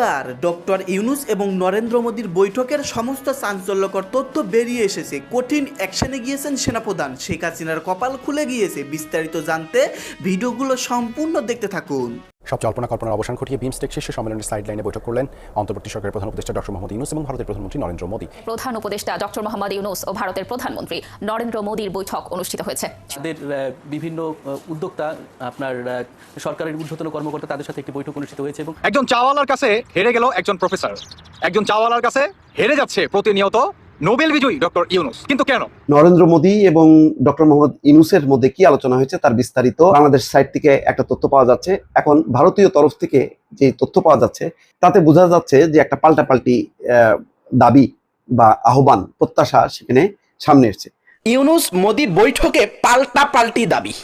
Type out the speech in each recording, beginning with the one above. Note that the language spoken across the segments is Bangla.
এবার ডক্টর ইউনুস এবং নরেন্দ্র মোদীর বৈঠকের সমস্ত চাঞ্চল্যকর তথ্য বেরিয়ে এসেছে। কঠিন অ্যাকশনে গিয়েছেন সেনাপ্রধান। শেখ হাসিনার কপাল খুলে গিয়েছে। বিস্তারিত জানতে ভিডিওগুলো সম্পূর্ণ দেখতে থাকুন। সব জল্পনা কল্পনার অবসান ঘটিয়ে বিমস্টেক শীর্ষ সম্মেলনের সাইড লাইনে বৈঠক করলেন অন্তর্বর্তী সরকারের প্রধান উপদেষ্টা ডক্টর মোহাম্মদ ইউনুস এবং ভারতের প্রধানমন্ত্রী নরেন্দ্র মোদী। প্রধান উপদেষ্টা ডক্টর মোহাম্মদ ইউনুস ও ভারতের প্রধানমন্ত্রী নরেন্দ্র মোদীর বৈঠক অনুষ্ঠিত হয়েছে। তাদের বিভিন্ন উদ্যোক্তা আপনার আহ, সরকারের ঊর্ধ্বতন কর্মকর্তা তাদের সাথে একটি বৈঠক অনুষ্ঠিত হয়েছে এবং একজন চাওয়ালার কাছে হেরে গেল একজন প্রফেসর। একজন চাওয়ালার কাছে হেরে যাচ্ছে প্রতিনিয়ত নোবেল বিজয়ী ডক্টর ইউনুস। কিন্তু কেন? নরেন্দ্র মোদী এবং ডক্টর মোহাম্মদ ইউনুসের মধ্যে কি আলোচনা হয়েছে তার বিস্তারিত বাংলাদেশ সাইট থেকে একটা তথ্য পাওয়া যাচ্ছে। এখন ভারতীয় তরফ থেকে যে তথ্য পাওয়া যাচ্ছে তাতে বোঝা যাচ্ছে যে একটা পাল্টাপাল্টি আহ, দাবি বা আহ্বান প্রত্যাশা সেখানে সামনে এসছে। ইউনুস মোদির বৈঠকে পাল্টা পাল্টি দাবি।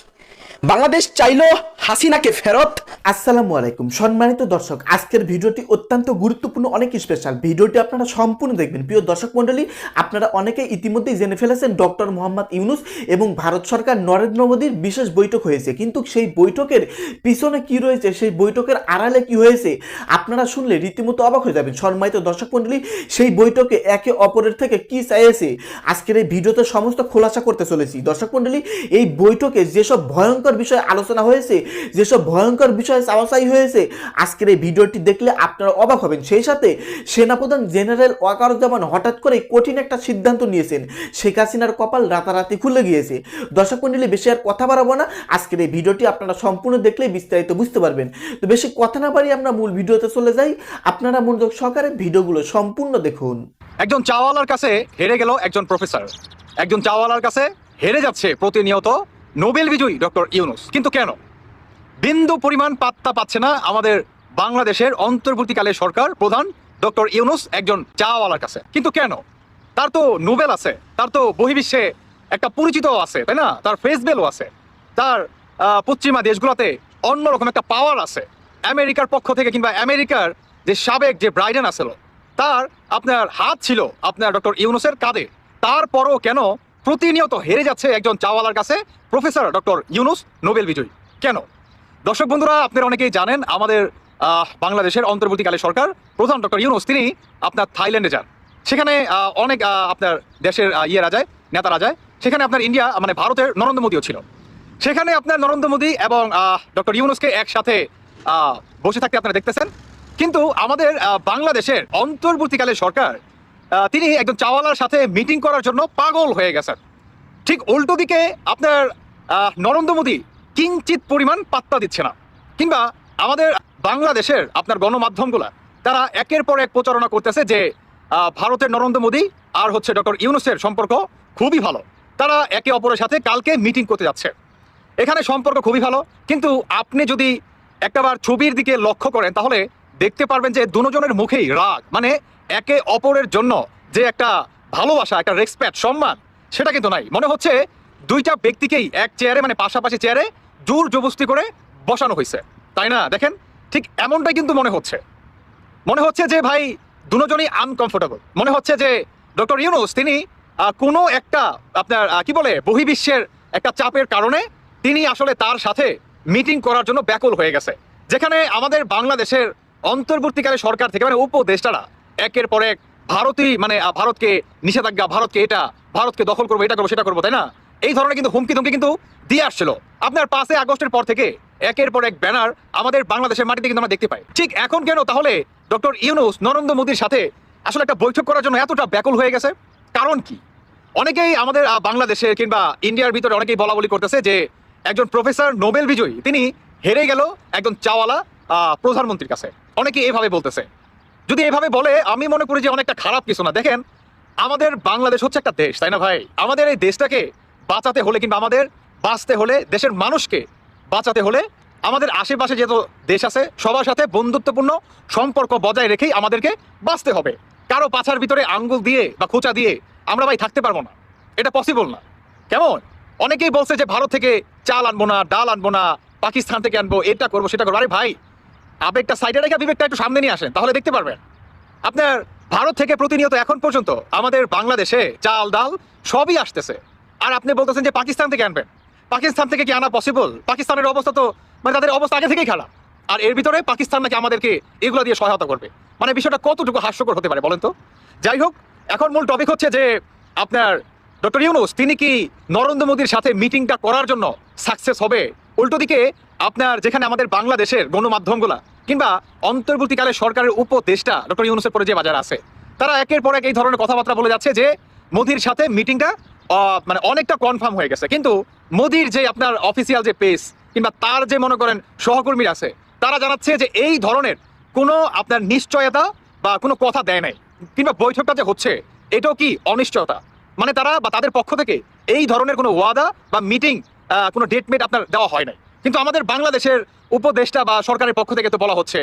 বাংলাদেশ চাইল হাসিনাকে ফেরত। আসসালামু আলাইকুম। সম্মানিত দর্শক, আজকের ভিডিওটি অত্যন্ত গুরুত্বপূর্ণ, অনেক স্পেশাল ভিডিওটি আপনারা সম্পূর্ণ দেখবেন। প্রিয় দর্শক মণ্ডলী, আপনারা অনেকে ইতিমধ্যেই জেনে ফেলেছেন ডক্টর মোহাম্মদ ইউনুস এবং ভারত সরকার নরেন্দ্র মোদীর বিশেষ বৈঠক হয়েছে। কিন্তু সেই বৈঠকের পিছনে কি রয়েছে? সেই বৈঠকের আড়ালে কি হয়েছে? আপনারা শুনলে রীতিমতো অবাক হয়ে যাবেন। সম্মানিত দর্শক মণ্ডলী, সেই বৈঠকে একে অপরের থেকে কি চাইছে? আজকের এই ভিডিওতে সমস্ত খোলাসা করতে চলেছি। দর্শক মণ্ডলী, এই বৈঠকে যেসব ভয়ঙ্কর বিষয়ে আলোচনা হয়েছে, যেসব ভয়ঙ্কর বিষয়ে চাওয়াচাই হয়েছে, আজকের এই ভিডিওটি দেখলে আপনারা অবাক হবেন। সেই সাথে সেনাপ্রধান জেনারেল ওয়াকারুজ্জামান হঠাৎ করে কঠিন একটা সিদ্ধান্ত নিয়েছেন। শেখ হাসিনার কপাল রাতারাতি খুলে গিয়েছে। দর্শক মণ্ডলী, বেশি আর কথা বাড়াবো না। আজকের এই ভিডিওটি আপনারা সম্পূর্ণ দেখলেই বিস্তারিত বুঝতে পারবেন। তো বেশি কথা না বাড়িয়ে আমরা মূল ভিডিওতে চলে যাই। আপনারা মনোযোগ সহকারে ভিডিওগুলো সম্পূর্ণ দেখুন। একজন চাওয়ালার কাছে হেরে গেল একজন প্রফেসর। একজন চাওয়ালার কাছে হেরে যাচ্ছে প্রতিনিয়ত নোবেল বিজয়ী ডক্টর ইউনুস। কিন্তু কেন? বিন্দু পরিমাণ পাত্তা পাচ্ছে না আমাদের বাংলাদেশের অন্তর্বর্তীকালে সরকার প্রধান ডক্টর ইউনুস একজন চাওয়ালার কাছে। কিন্তু কেন? তার তো নোবেল আছে, তার তো বহির্বিশ্বে একটা পরিচিত আছে, তাই না? তার ফেস ভ্যালু আছে, তার পশ্চিমা দেশগুলোতে অন্যরকম একটা পাওয়ার আছে। আমেরিকার পক্ষ থেকে কিংবা আমেরিকার যে সাবেক যে ব্রাইডেন আছিল তার আপনার হাত ছিল আপনার ডক্টর ইউনুসের কাঁধে। তারপরও কেন প্রতিনিয়ত হেরে যাচ্ছে একজন চাওয়ালার কাছে প্রফেসর ডক্টর ইউনুস নোবেল বিজয়ী। কেন? দর্শক বন্ধুরা আপনারা অনেকেই জানেন আমাদের বাংলাদেশের অন্তর্বর্তীকালে সরকার প্রধান ডক্টর ইউনুস তিনি আপনার থাইল্যান্ডে যান। সেখানে অনেক আপনার দেশের আহ, ইয়েরা যায় নেতারা যায়। সেখানে আপনার ইন্ডিয়া মানে ভারতের নরেন্দ্র মোদীও ছিল। সেখানে আপনার নরেন্দ্র মোদী এবং ডক্টর ইউনুসকে একসাথে বসে থাকতে আপনারা দেখতেছেন। কিন্তু আমাদের বাংলাদেশের অন্তর্বর্তীকালে সরকার তিনি একজন চাওয়ালার সাথে মিটিং করার জন্য পাগল হয়ে গেছেন। ঠিক উল্টো দিকে আপনার নরেন্দ্র মোদী কিঞ্চিত পরিমাণ পাত্তা দিচ্ছে না। কিংবা আমাদের বাংলাদেশের আপনার গণমাধ্যমগুলা, তারা একের পর এক প্রচারণা করতেছে যে ভারতের নরেন্দ্র মোদী আর হচ্ছে ডক্টর ইউনুসের সম্পর্ক খুবই ভালো। তারা একে অপরের সাথে কালকে মিটিং করতে যাচ্ছে। এখানে সম্পর্ক খুবই ভালো, কিন্তু আপনি যদি একটাবার ছবির দিকে লক্ষ্য করেন, তাহলে দেখতে পারবেন যে দুজনের মুখেই রাগ মানে একে অপরের জন্য যে একটা ভালোবাসা, একটা রেসপেক্ট সম্মান, সেটা কিন্তু নাই। মনে হচ্ছে দুইটা ব্যক্তিকেই এক চেয়ারে মানে পাশাপাশি চেয়ারে জোর জবস্তি করে বসানো হয়েছে। তাই না? দেখেন, ঠিক এমনটাই কিন্তু মনে হচ্ছে। মনে হচ্ছে যে ভাই, দুজনই আনকমফোর্টেবল মনে হচ্ছে যে ডক্টর ইউনুস তিনি কোনো একটা আপনার কি বলে, বহির্বিশ্বের একটা চাপের কারণে তিনি আসলে তার সাথে মিটিং করার জন্য ব্যাকুল হয়ে গেছে। যেখানে আমাদের বাংলাদেশের অন্তর্বর্তীকালে সরকার থেকে মানে উপদেষ্টারা একের পর এক ভারতই মানে ভারতকে নিষেধাজ্ঞা ভারতকে এটা ভারতকে দখল করব এটা করব সেটা করব তাই না? এই ধরনের কিন্তু হুমকি ধুমকি কিন্তু দিয়ে আসছিল। আপনার পাঁচই আগস্টের পর থেকে একের পর এক ব্যানার আমাদের বাংলাদেশের মাটিতে কিন্তু আমরা দেখতে পাই। ঠিক এখন কেন? তাহলে ডক্টর ইউনুস নরেন্দ্র মোদীর সাথে আসলে একটা বৈঠক করার জন্য এতটা ব্যাকুল হয়ে গেছে। কারণ কি? অনেকেই আমাদের আহ, বাংলাদেশের কিংবা ইন্ডিয়ার ভিতরে অনেকেই বলা বলি করতেছে যে একজন প্রফেসর নোবেল বিজয়ী তিনি হেরে গেল একজন চাওয়ালা প্রধানমন্ত্রীর কাছে। অনেকে এভাবে বলতেছে। যদি এভাবে বলে, আমি মনে করি যে অনেকটা খারাপ কিছু না। দেখেন, আমাদের বাংলাদেশ হচ্ছে একটা দেশ, তাই না ভাই? আমাদের এই দেশটাকে বাঁচাতে হলে কিংবা আমাদের বাঁচতে হলে দেশের মানুষকে বাঁচাতে হলে আমাদের আশেপাশে যত দেশ আছে, সবার সাথে বন্ধুত্বপূর্ণ সম্পর্ক বজায় রেখেই আমাদেরকে বাঁচতে হবে। কারও পাছার ভিতরে আঙ্গুল দিয়ে বা খোঁচা দিয়ে আমরা ভাই থাকতে পারব না। এটা পসিবল না। কেমন? অনেকেই বলছে যে ভারত থেকে চাল আনব না, ডাল আনব না, পাকিস্তান থেকে আনব, এটা করব, সেটা করব। আরে ভাই আবেগটা সাইডে রেখে বিবেকটা একটু সামনে নিয়ে আসেন, তাহলে দেখতে পারবেন। আপনার ভারত থেকে প্রতিনিয়ত এখন পর্যন্ত আমাদের বাংলাদেশে চাল, ডাল সবই আসতেছে। আর আপনি বলতেছেন যে পাকিস্তান থেকে আনবেন। পাকিস্তান থেকে কি আনা পসিবল পাকিস্তানের অবস্থা তো মানে তাদের অবস্থা আগে থেকেই খারাপ। আর এর ভিতরে পাকিস্তান নাকি আমাদেরকে এগুলো দিয়ে সহায়তা করবে। মানে বিষয়টা কতটুকু হাস্যকর হতে পারে বলেন তো? যাই হোক, এখন মূল টপিক হচ্ছে যে আপনার ডক্টর ইউনুস, তিনি কি নরেন্দ্র মোদীর সাথে মিটিংটা করার জন্য সাকসেস হবে? উল্টো দিকে আপনার যেখানে আমাদের বাংলাদেশের গণমাধ্যমগুলা কিংবা অন্তর্বর্তীকালে সরকারের উপদেষ্টা ডক্টর ইউনুসের পরে যে বাজার আছে, তারা একের পর এক এই ধরনের কথাবার্তা বলে যাচ্ছে যে মোদির সাথে মিটিংটা মানে অনেকটা কনফার্ম হয়ে গেছে। কিন্তু মোদির যে আপনার অফিসিয়াল যে পেস কিংবা তার যে মনে করেন সহকর্মীরা আছে, তারা জানাচ্ছে যে এই ধরনের কোনো আপনার নিশ্চয়তা বা কোনো কথা দেয় নাই কিংবা বৈঠকটা যে হচ্ছে, এটাও কি অনিশ্চয়তা? মানে তারা বা তাদের পক্ষ থেকে এই ধরনের কোনো ওয়াদা বা মিটিং কোনো ডেটমেট আপনার দেওয়া হয় নাই। কিন্তু আমাদের বাংলাদেশের উপদেষ্টা বা সরকারের পক্ষ থেকে তো বলা হচ্ছে।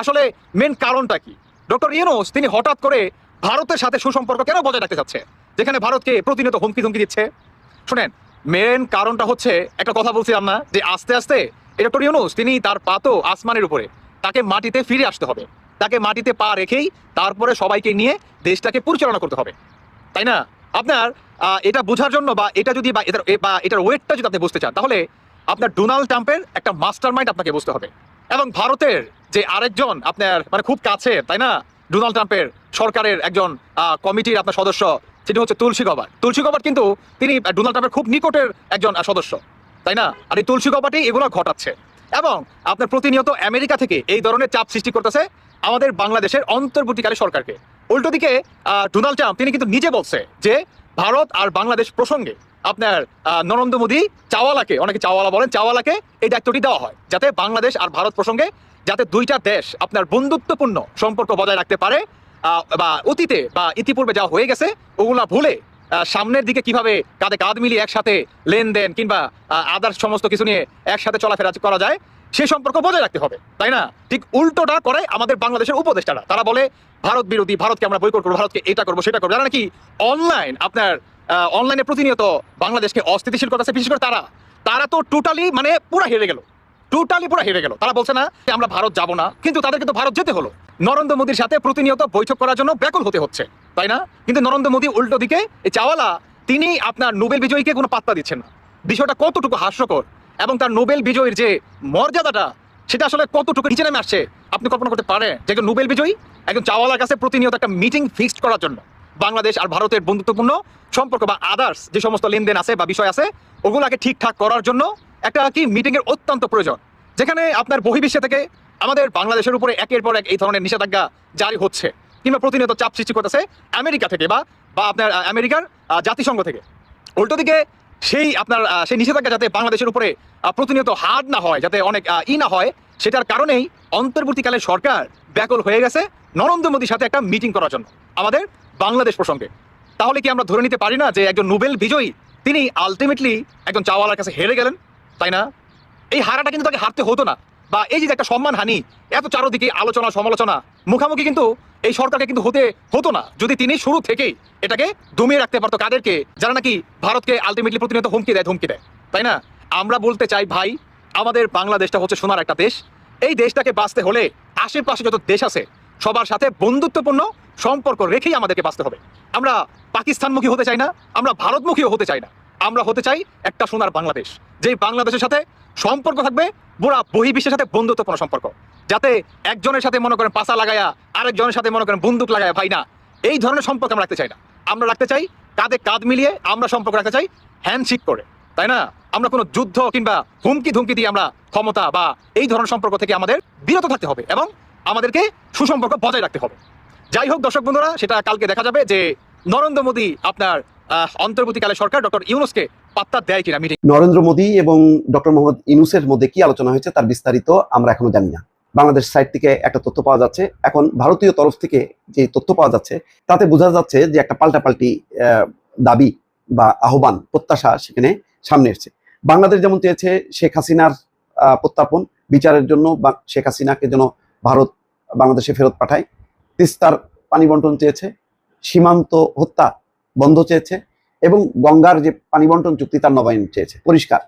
আসলে মেন কারণটা কি? ডক্টর ইউনুস, তিনি হঠাৎ করে ভারতের সাথে সুসম্পর্ক কেন বজায় রাখতে চাচ্ছে? যেখানে ভারতকে প্রতিনিয়ত হুমকি ধুমকি দিচ্ছে। শুনেন মেন কারণটা হচ্ছে, একটা কথা বলছিলাম না যে আস্তে আস্তে ডক্টর ইউনুস, তিনি তার পাতো আসমানের উপরে, তাকে মাটিতে ফিরে আসতে হবে। তাকে মাটিতে পা রেখেই তারপরে সবাইকে নিয়ে দেশটাকে পরিচালনা করতে হবে। তাই না? আপনার এটা বোঝার জন্য বা এটা যদি বা এটার ওয়েটটা যদি আপনি বুঝতে চান, তাহলে আপনার ডোনাল্ড ট্রাম্পের একটা মাস্টার মাইন্ড আপনাকে বুঝতে হবে। এবং ভারতের যে আরেকজন আপনার মানে খুব কাছে, তাই না? ডোনাল্ড ট্রাম্পের সরকারের একজন কমিটির আপনার সদস্য, সেটি হচ্ছে তুলসী গবার তুলসী গবার কিন্তু তিনি ডোনাল্ড ট্রাম্পের খুব নিকটের একজন সদস্য, তাই না? আর এই তুলসী গবাটি এগুলো ঘটাচ্ছে। এবং আপনার প্রতিনিয়ত আমেরিকা থেকে এই ধরনের চাপ সৃষ্টি করতেছে আমাদের বাংলাদেশের অন্তর্বর্তীকালে সরকারকে। উল্টো দিকে ডোনাল্ড ট্রাম্প, তিনি কিন্তু নিজে বলছে যে, ভারত আর বাংলাদেশ প্রসঙ্গে আপনার নরেন্দ্র মোদী চাওয়ালাকে, অনেকে চাওয়ালা বলেন, চাওয়ালাকে এই দায়িত্বটি দেওয়া হয়, যাতে বাংলাদেশ আর ভারত প্রসঙ্গে যাতে দুইটা দেশ আপনার বন্ধুত্বপূর্ণ সম্পর্ক বজায় রাখতে পারে বা অতীতে বা ইতিপূর্বে যা হয়ে গেছে, ওগুলা ভুলে সামনের দিকে কীভাবে কাঁধে কাঁধ মিলিয়ে একসাথে লেনদেন কিংবা আদার্স সমস্ত কিছু নিয়ে একসাথে চলাফেরা করা যায় সেই সম্পর্ক বজায় রাখতে হবে, তাই না? ঠিক উল্টোটা করে আমাদের বাংলাদেশের উপদেষ্টারা, তারা বলে, ভারত বিরোধী, ভারতকে আমরা বৈকট করব, ভারতকে এটা করব, সেটা করব। যারা নাকি অনলাইন আপনার অনলাইনে প্রতিনিয়ত বাংলাদেশকে অস্থিতিশীল করতেছে, বিশেষ করে তারা। তারা তো টোটালি মানে পুরা হেরে গেল। টোটালি পুরা হেরে গেল। তারা বলছে না যে আমরা ভারত যাব না, কিন্তু তাদেরকে কিন্তু ভারত যেতে হলো। নরেন্দ্র মোদীর সাথে প্রতিনিয়ত বৈঠক করার জন্য ব্যাকুল হতে হচ্ছে, তাই না? কিন্তু নরেন্দ্র মোদী উল্টো দিকে এই চাওয়ালা, তিনি আপনার নোবেল বিজয়ীকে কোনো পাত্তা দিচ্ছেন না। বিষয়টা কতটুকু হাস্যকর এবং তার নোবেল বিজয়ীর যে মর্যাদাটা, সেটা আসলে কতটুকু নিচে নেমে আসছে, আপনি কল্পনা করতে পারেন? যে একজন নোবেল বিজয়ী, একজন চাওয়ালার কাছে প্রতিনিয়ত একটা মিটিং ফিক্সড করার জন্য। বাংলাদেশ আর ভারতের বন্ধুত্বপূর্ণ সম্পর্ক বা আদার্স যে সমস্ত লেনদেন আছে বা বিষয় আছে, ওগুলাকে ঠিকঠাক করার জন্য একটা কি মিটিং এর অত্যন্ত প্রয়োজন। যেখানে আপনার বহির্বিশ্বে থেকে আমাদের বাংলাদেশের উপরে একের পর এক এই ধরনের নিষেধাজ্ঞা জারি হচ্ছে কিংবা প্রতিনিয়ত চাপ সৃষ্টি করতেছে আমেরিকা থেকে বা বা আপনার আমেরিকার জাতিসংঘ থেকে। উল্টো দিকে সেই আপনার সেই নিষেধাজ্ঞা যাতে বাংলাদেশের উপরে প্রতিনিয়ত হার্ড না হয়, যাতে অনেক ই না হয়, সেটার কারণেই অন্তর্বর্তীকালে সরকার ব্যাকল হয়ে গেছে নরেন্দ্র মোদীর সাথে একটা মিটিং করার জন্য। আমাদের বাংলাদেশ প্রসঙ্গে। তাহলে কি আমরা ধরে নিতে পারি না যে একজন নোবেল বিজয়ী, তিনি আলটিমেটলি একজন চাওয়ালার কাছে হেরে গেলেন? তাই না? এই হারাটা কিন্তু তাকে হারতে হতো না। বা এই যে একটা সম্মান হানি এত চারোদিকে আলোচনা, সমালোচনা, মুখামুখি কিন্তু এই সরকারকে কিন্তু হতে হতো না। যদি তিনি শুরু থেকেই এটাকে দমিয়ে রাখতে পারতো কাদেরকে, যারা নাকি ভারতকে আলটিমেটলি প্রতিনিয়ত হুমকি দেয়, ধমকি দেয়। তাই না? আমরা বলতে চাই, ভাই, আমাদের বাংলাদেশটা হচ্ছে সোনার একটা দেশ। এই দেশটাকে বাঁচতে হলে আশেপাশে যত দেশ আছে, সবার সাথে বন্ধুত্বপূর্ণ সম্পর্ক রেখেই আমাদেরকে বাঁচতে হবে। আমরা পাকিস্তানমুখী হতে চাই না, আমরা ভারতমুখীও হতে চাই না। আমরা হতে চাই একটা সোনার বাংলাদেশ, যেই বাংলাদেশের সাথে সম্পর্ক থাকবে, পুরা বহির্বিশ্বের সাথে বন্ধুত্বপূর্ণ সম্পর্ক। যাতে একজনের সাথে মনে করেন পাশা লাগায়া, আরেকজনের সাথে মনে করেন বন্দুক লাগায়া ভাই না, এই ধরনের সম্পর্ক আমরা রাখতে চাই না। আমরা রাখতে চাই কাঁধে কাঁধ মিলিয়ে আমরা সম্পর্ক রাখতে চাই হ্যান্ডশিক করে, তাই না? আমরা কোনো যুদ্ধ কিংবা হুমকি ধুমকি দিয়ে আমরা ক্ষমতা বা এই ধরনের সম্পর্ক থেকে আমাদের বিরত থাকতে হবে এবং আমাদেরকে সুসম্পর্ক বজায় রাখতে হবে। যাই হোক, দর্শক বন্ধুরা, সেটা কালকে দেখা যাবে যে নরেন্দ্র মোদী আপনার অন্তর্বর্তীকালে সরকার ডক্টর ইউনুসকে পাত্তা দেয় কিনা মিটিং নরেন্দ্র মোদী এবং ডক্টর মোহাম্মদ ইনুসের মধ্যে কি আলোচনা হয়েছে তার বিস্তারিত আমরা এখনও জানি না। বাংলাদেশ সাইড থেকে একটা তথ্য পাওয়া যাচ্ছে, এখন ভারতীয় তরফ থেকে যে তথ্য পাওয়া যাচ্ছে, তাতে বোঝা যাচ্ছে যে একটা পাল্টাপাল্টি দাবি বা আহ্বান, প্রত্যাশা সেখানে সামনে এসছে। বাংলাদেশ যেমন চেয়েছে শেখ হাসিনার প্রত্যাপন, বিচারের জন্য বা শেখ হাসিনাকে যেন ভারত, বাংলাদেশে ফেরত পাঠায় তিস্তার পানি বন্টন চেয়েছে, সীমান্ত হত্যা বন্ধ চেয়েছে এবং গঙ্গার যে পানি বন্টন চুক্তি তার নবায়ন চেয়েছে। পরিষ্কার।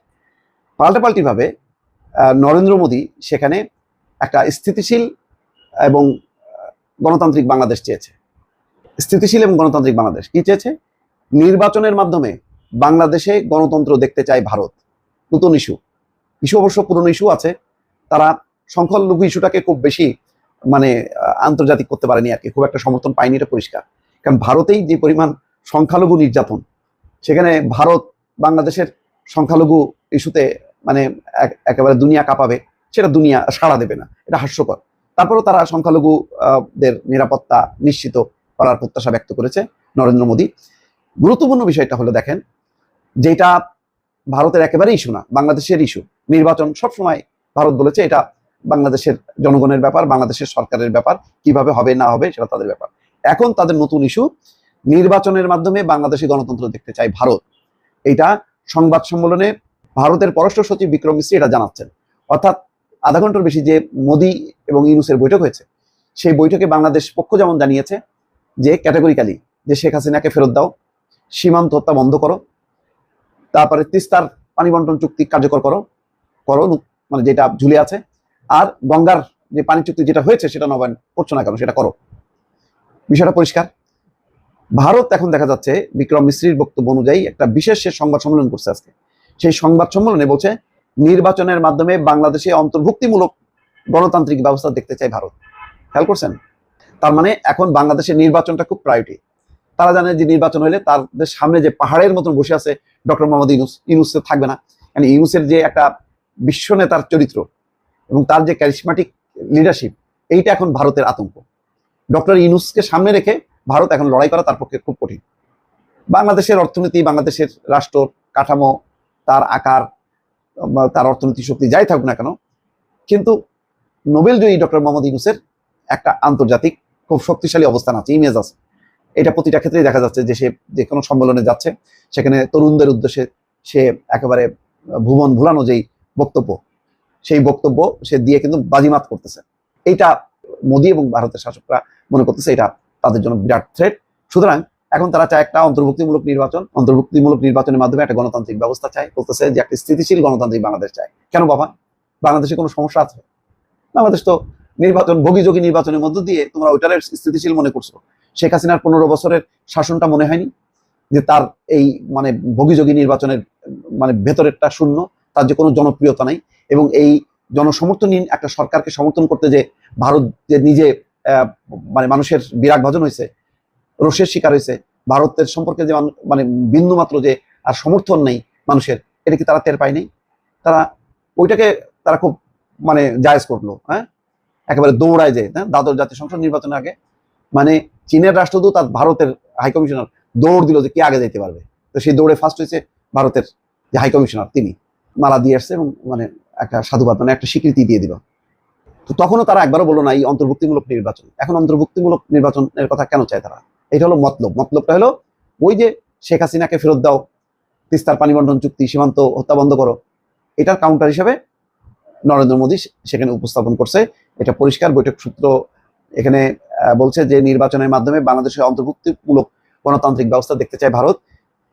পাল্টাপাল্টিভাবে নরেন্দ্র মোদী সেখানে একটা স্থিতিশীল এবং গণতান্ত্রিক বাংলাদেশ চেয়েছে। স্থিতিশীল এবং গণতান্ত্রিক বাংলাদেশ কি চেয়েছে? নির্বাচনের মাধ্যমে বাংলাদেশে গণতন্ত্র দেখতে চায় ভারত। নতুন ইস্যু। ইস্যু অবশ্য পুরনো ইস্যু আছে। তারা সংখ্যালঘু ইস্যুটাকে খুব বেশি মানে আন্তর্জাতিক করতে পারেনি আর কি। খুব একটা সমর্থন পায়নি এটা পরিষ্কার। কারণ ভারতেই যে পরিমাণ সংখ্যালঘু নির্যাতন সেখানে ভারত বাংলাদেশের সংখ্যালঘু ইস্যুতে মানে একেবারে দুনিয়া কাঁপাবে সেটা দুনিয়া সাড়া দেবে না। এটা হাস্যকর। তারপরেও তারা সংখ্যালঘু আহ, দের নিরাপত্তা নিশ্চিত করার প্রত্যাশা ব্যক্ত করেছে নরেন্দ্র মোদী। গুরুত্বপূর্ণ বিষয়টা হলো দেখেন যেটা ভারতের একেবারে ইস্যু না বাংলাদেশের ইস্যু। নির্বাচন সবসময় ভারত বলেছে এটা বাংলাদেশের জনগণের ব্যাপার, বাংলাদেশের সরকারের ব্যাপার, কীভাবে হবে, না হবে, সেটা তাদের ব্যাপার। এখন তাদের নতুন ইস্যু, নির্বাচনের মাধ্যমে বাংলাদেশি গণতন্ত্র দেখতে চায় ভারত। এটা সংবাদ সম্মেলনে ভারতের পররাষ্ট্র সচিব বিক্রম মিশ্রি এটা জানাচ্ছেন। অর্থাৎ আধা ঘণ্টার বেশি যে মোদি এবং ইউনুসের বৈঠক হয়েছে, সেই বৈঠকে বাংলাদেশ পক্ষ যেমন জানিয়েছে যে ক্যাটাগরিক্যালি যে শেখ হাসিনাকে ফেরত দাও, সীমান্ত হত্যা বন্ধ করো, তারপরে তিস্তার পানি বন্টন চুক্তি কার্যকর করো করো মানে যেটা ঝুলে আছে আর গঙ্গার যে পানি চুক্তি যেটা হয়েছে, সেটা নবায়ন করছ না কেন? সেটা করো। বিষয়টা পরিষ্কার। ভারত এখন দেখা যাচ্ছে বিক্রম মিশ্রির বক্তব্য অনুযায়ী একটা বিশেষ সে সংবাদ সম্মেলন করছে আজকে। সেই সংবাদ সম্মেলনে বলছে, নির্বাচনের মাধ্যমে বাংলাদেশে অন্তর্ভুক্তিমূলক গণতান্ত্রিক ব্যবস্থা দেখতে চায় ভারত। খেয়াল করছেন? তার মানে এখন বাংলাদেশের নির্বাচনটা খুব প্রায়োরিটি তারা জানে যে নির্বাচন হলে তাদের সামনে যে পাহাড়ের মতন বসে আছে ডক্টর মোহাম্মদ ইউনুস। ইউনুস থাকবে না। মানে ইউনুসের যে একটা বিশ্ব নেতার চরিত্র এবং তার যে ক্যারিসমাটিক লিডারশিপ এইটা এখন ভারতের আতঙ্ক। ডক্টর ইউনুসকে সামনে রেখে ভারত এখন লড়াই করা তার পক্ষে খুব কঠিন। বাংলাদেশের অর্থনীতি, বাংলাদেশের রাষ্ট্র কাঠামো, তার আকার তার অর্থনৈতিক শক্তি যাই থাকুক না কেন, কিন্তু নোবেল জয়ী ডক্টর মোহাম্মদ ইউনুসের একটা আন্তর্জাতিক খুব শক্তিশালী অবস্থান আছে ইমেজ আছে। এটা প্রতিটা ক্ষেত্রেই দেখা যাচ্ছে যে সে যে কোনো সম্মেলনে যাচ্ছে, সেখানে তরুণদের উদ্দেশ্যে সে একেবারে ভুবন ভুলানো যেই বক্তব্য সেই বক্তব্য সে দিয়ে কিন্তু বাজিমাত করতেছে। এইটা মোদী এবং ভারতের শাসকরা মনে করতেছে, এটা তাদের জন্য বিরাট থ্রেট সুতরাং এখন তারা চায় একটা অন্তর্ভুক্তিমূলক নির্বাচন। অন্তর্ভুক্তিমূলক নির্বাচনের মাধ্যমে একটা গণতান্ত্রিক ব্যবস্থা চায়, বলতেছে যে একটা স্থিতিশীল গণতান্ত্রিক বাংলাদেশ চায়। কেন বাবা? বাংলাদেশে কোনো সমস্যা আছে? বাংলাদেশ তো নির্বাচন, ভোগীযোগী নির্বাচনের মধ্য দিয়ে তোমরা ওইটার স্থিতিশীল মনে করছ। শেখ হাসিনার পনেরো বছরের শাসনটা মনে হয়নি? যে তার এই মানে ভোগীযোগী নির্বাচনের মানে ভেতরেরটা শূন্য তার যে কোনো জনপ্রিয়তা নাই এবং এই জনসমর্থনহীন একটা সরকারকে সমর্থন করতে যে ভারত যে নিজে মানে মানুষের বিরাট ভজন হয়েছে, রোষের শিকার হয়েছে, ভারতের সম্পর্কে যে মানে বিন্দু মাত্র যে আর সমর্থন নেই মানুষের, এটা কি তারা টের পায়নি তারা ওইটাকে তারা খুব মানে জায়েজ করল হ্যাঁ? একেবারে দৌড়ায় যে হ্যাঁ? দ্বাদশ জাতীয় সংসদ নির্বাচনের আগে। মানে চীনের রাষ্ট্রদূত আর ভারতের হাইকমিশনার দৌড় দিল যে কে আগে যেতে পারবে। তো সেই দৌড়ে ফার্স্ট হয়েছে ভারতের যে হাইকমিশনার তিনি। মালা দিয়ে আসছে এবং মানে একটা সাধুবাদ মানে একটা স্বীকৃতি দিয়ে দিল। তো তখনও তারা একবারও বলল না, এই অন্তর্ভুক্তিমূলক নির্বাচন। এখন অন্তর্ভুক্তিমূলক নির্বাচনের কথা কেন চায় তারা? এটা হলো মতলব। মতলবটা হলো ওই যে শেখ হাসিনাকে ফেরত দাও, তিস্তার পানি বন্টন চুক্তি, সীমান্ত হত্যা বন্ধ করো। এটার কাউন্টার হিসেবে নরেন্দ্র মোদী সেখানে উপস্থাপন করছে। এটা পরিষ্কার বৈঠক সূত্র এখানে বলছে যে নির্বাচনের মাধ্যমে বাংলাদেশের অন্তর্ভুক্তিমূলক গণতান্ত্রিক ব্যবস্থা দেখতে চায় ভারত।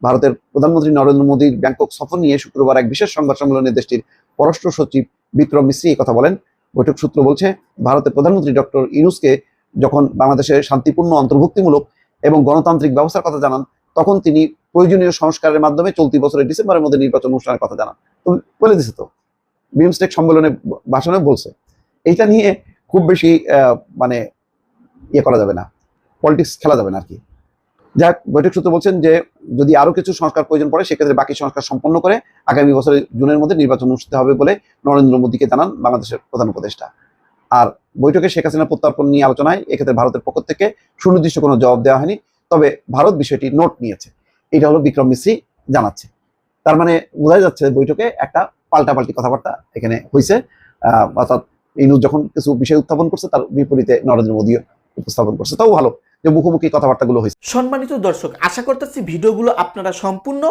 ভারতের প্রধানমন্ত্রী নরেন্দ্র মোদীর ব্যাংকক সফর নিয়ে শুক্রবার এক বিশেষ সংবাদ সম্মেলনে দেশটির পররাষ্ট্র সচিব বিক্রম মিশ্রি কথা বলেন। বৈঠক সূত্র বলছে, ভারতের প্রধানমন্ত্রী ডক্টর ইনুসকে যখন বাংলাদেশের শান্তিপূর্ণ, অন্তর্ভুক্তিমূলক এবং গণতান্ত্রিক ব্যবস্থার কথা জানান, তখন তিনি প্রয়োজনীয় সংস্কারের মাধ্যমে চলতি বছরের ডিসেম্বরের মধ্যে নির্বাচন অনুষ্ঠানের কথা জানান। বলে দিছে তো বিমস্টেক সম্মেলনে ভাষণে বলছে। এইটা নিয়ে খুব বেশি মানে ইয়ে করা যাবে না, পলিটিক্স খেলা যাবে না আর কি। যাক, বৈঠক সূত্র বলছেন যে যদি আরও কিছু সংস্কার প্রয়োজন পড়ে, সেক্ষেত্রে বাকি সংস্কার সম্পন্ন করে আগামী বছরের জুনের মধ্যে নির্বাচন অনুষ্ঠিত হবে বলে নরেন্দ্র মোদীকে জানান বাংলাদেশের প্রধান উপদেষ্টা। আর বৈঠকে শেখ হাসিনা প্রত্যার্পণ নিয়ে আলোচনায় এক্ষেত্রে ভারতের পক্ষ থেকে সুনির্দিষ্ট কোনো জবাব দেওয়া হয়নি, তবে ভারত বিষয়টি নোট নিয়েছে। এটা হলো বিক্রম মিশ্রি জানাচ্ছে। তার মানে বোঝা যাচ্ছে বৈঠকে একটা পাল্টাপাল্টি কথাবার্তা এখানে হয়েছে অর্থাৎ ইনু যখন কিছু বিষয় উত্থাপন করছে, তার বিপরীতে নরেন্দ্র মোদীও উপস্থাপন করছে। তাও ভালো। যে মুখোমুখি কথাবার্তাগুলো হয়েছে। সম্মানিত দর্শক, আশা করতেছি ভিডিওগুলো আপনারা সম্পূর্ণ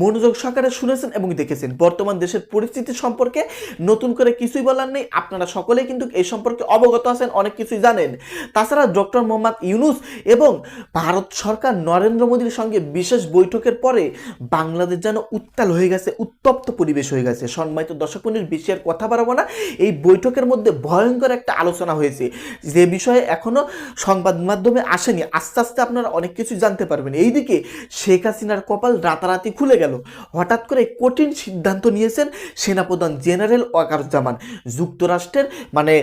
মনোযোগ সহকারে শুনেছেন এবং দেখেছেন। বর্তমান দেশের পরিস্থিতি সম্পর্কে নতুন করে কিছুই বলার নেই। আপনারা সকলেই কিন্তু এই সম্পর্কে অবগত আছেন, অনেক কিছুই জানেন। তাছাড়া ডক্টর মোহাম্মদ ইউনুস এবং ভারত সরকার নরেন্দ্র মোদীর সঙ্গে বিশেষ বৈঠকের পরে বাংলাদেশ যেন উত্তাল হয়ে গেছে, উত্তপ্ত পরিবেশ হয়ে গেছে। সম্মানিত দর্শক মন্ডলীর বেশি আর কথা বাড়াবো না। এই বৈঠকের মধ্যে ভয়ঙ্কর একটা আলোচনা হয়েছে। যে বিষয়ে এখনও সংবাদ মাধ্যমে আসেনি। আস্তে আস্তে আপনারা অনেক কিছু জানতে পারবেন। এইদিকে শেখ হাসিনার কপাল রাতারাতি খুলে গেল। হঠাৎ করে কঠিন সিদ্ধান্ত নিয়েছেন সেনাপ্রধান জেনারেল ওয়াকারুজ্জামান। যুক্তরাষ্ট্রের মানে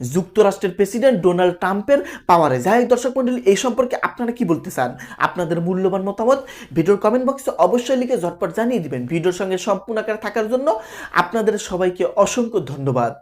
যুক্তরাষ্ট্রের প্রেসিডেন্ট ডোনাল্ড ট্রাম্পের পাওয়ারে। যাই দর্শক মন্ডলী এই সম্পর্কে আপনারা কি বলতে চান? আপনাদের মূল্যবান মতামত ভিডিওর কমেন্ট বক্সে অবশ্যই লিখে ঝটপট জানিয়ে দিবেন। ভিডিওর সঙ্গে সম্পূর্ণ আকারে থাকার জন্য আপনাদের সবাইকে অসংখ্য ধন্যবাদ।